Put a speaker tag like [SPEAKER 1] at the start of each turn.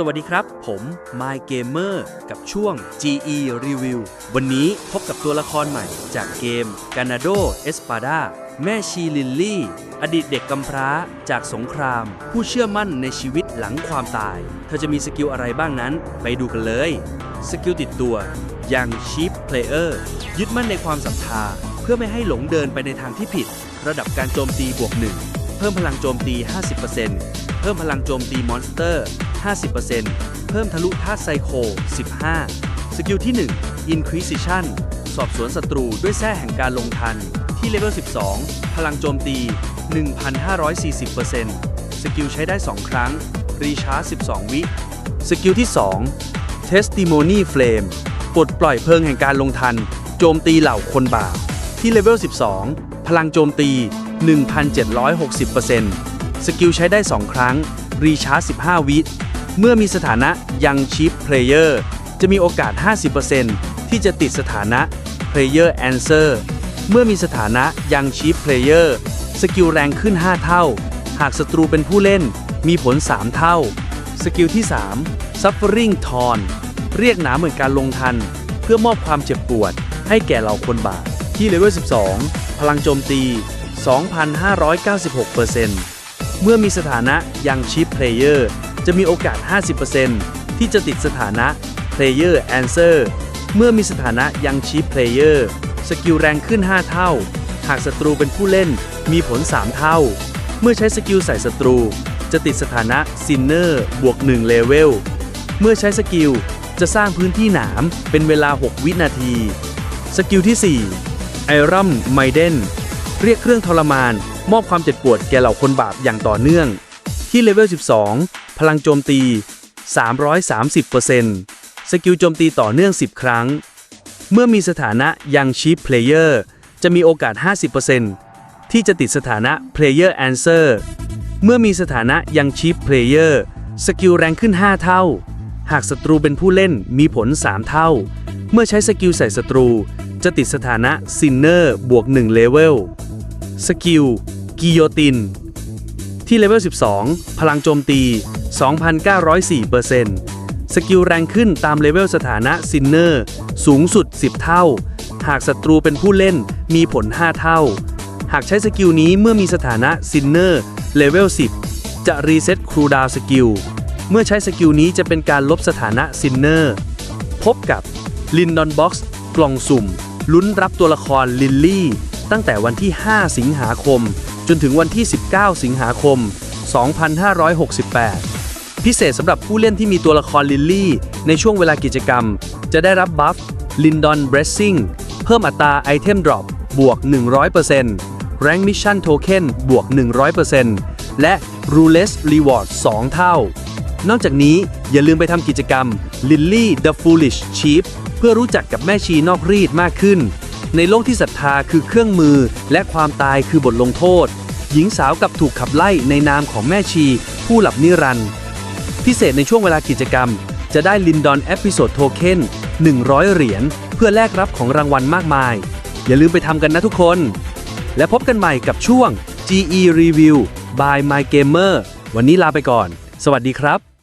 [SPEAKER 1] สวัสดีครับ ผม My Gamer กับช่วง GE Review วันนี้พบกับตัวละครใหม่จากเกม Ganado Espada แม่ชีลิลลี่ อดีตเด็กกำพร้าจากสงคราม ผู้เชื่อมั่นในชีวิตหลังความตาย เธอจะมีสกิลอะไรบ้างนั้น ไปดูกันเลย สกิลติดตัวยัง Cheap Player ยึดมั่นในความศรัทธา เพื่อไม่ให้หลงเดินไปในทางที่ผิด ระดับการโจมตีบวกหนึ่ง เพิ่มพลังโจมตี 50%เพิ่มพลังโจมตีมอนสเตอร์ 50%เพิ่มทะลุธาตุไซโค 15 สกิลที่ 1 Inquisition สอบสวนศัตรูด้วยแส้แห่งการลงทัน ที่เลเวล 12 พลังโจมตี 1,540%สกิลใช้ได้ 2 ครั้ง รีชาร์จ 12 วิ สกิลที่ 2 Testimony Flame ปลดปล่อยเพลิงแห่งการลงทัน โจมตีเหล่าคนบาปที่เลเวล 12 พลังโจมตี 1,760%สกิลใช้ได้ 2 ครั้ง รีชาร์จ 15 วิเมื่อมีสถานะยังชิปเพลเยอร์จะมีโอกาส 50%ที่จะติดสถานะ Player Answer เมื่อมีสถานะยังชิปเพลเยอร์สกิลแรงขึ้น 5 เท่า หากศัตรูเป็นผู้เล่นมีผล 3 เท่า สกิลที่ 3 Suffering Torn เรียกหนาเหมือนการลงทัน เพื่อมอบความเจ็บปวดให้แก่เหล่าคนบาปที่เลเวล 12 พลังโจมตี 2,596%เมื่อมีสถานะยังชิปเพลเยอร์จะมีโอกาส 50%ที่จะติดสถานะ Player Answer เมื่อมีสถานะยังชิปเพลเยอร์สกิลแรงขึ้น 5 เท่า หากศัตรูเป็นผู้เล่นมีผล 3 เท่า เมื่อใช้สกิลใส่ศัตรู จะติดสถานะ Sinner บวก1เลเวลเมื่อใช้สกิล จะสร้างพื้นที่หนามเป็นเวลา 6 วินาที สกิลที่4ไอรัมไม เรียกเครื่องทรมาน มอบความเจ็บปวดแก่เหล่าคนบาปอย่างต่อเนื่อง ที่เลเวล 12 พลังโจมตี 330%สกิลโจมตีต่อเนื่อง 10 ครั้ง เมื่อมีสถานะยังชิปเพลเยอร์จะมีโอกาส 50%ที่จะติดสถานะ Player Answer เมื่อมีสถานะยังชิปเพลเยอร์สกิลแรงขึ้น 5 เท่า หากศัตรูเป็นผู้เล่นมีผล 3 เท่า เมื่อใช้สกิลใส่ศัตรู จะติดสถานะ Sinner บวก1เลเวล สกิล กิโยติน ที่เลเวล 12 พลังโจมตี 2,904%สกิลแรงขึ้นตามเลเวลสถานะซินเนอร์ สูงสุด 10 เท่า หากศัตรูเป็นผู้เล่นมีผล 5 เท่า หากใช้สกิลนี้เมื่อมีสถานะซินเนอร์เลเวล 10 จะรีเซ็ตครูดาวสกิล เมื่อใช้สกิลนี้จะเป็นการลบสถานะซินเนอร์ พบกับลินดอนบ็อกซ์กล่องสุ่ม ลุ้นรับตัวละครลิลลี่ ตั้งแต่วันที่ 5 สิงหาคม จนถึงวันที่ 19 สิงหาคม 2568 พิเศษสำหรับผู้เล่นที่มีตัวละครลิลลี่ ในช่วงเวลากิจกรรม จะได้รับบัฟลินดอนเบรสซิ่งเพิ่มอัตราไอเทมดรอปบวก 100% Rank Mission Token บวก 100%และ r u l e s Reward 2เท่า นอกจากนี้อย่าลืมไปทำกิจกรรม Lily the Foolish Chief เพื่อรู้จักกับแม่ชีนอกรีดมากขึ้น ในโลกที่ศรัทธาคือเครื่องมือ และความตายคือบทลงโทษ หญิงสาวกับถูกขับไล่ในนามของแม่ชี ผู้หลับนิรันดร์พิเศษในช่วงเวลากิจกรรม จะได้ลินดอนเอพิโซดโทเค็น100 เหรียญเพื่อแลกรับของรางวัลมากมาย อย่าลืมไปทำกันนะทุกคน และพบกันใหม่กับช่วง GE Review by My Gamer วันนี้ลาไปก่อน สวัสดีครับ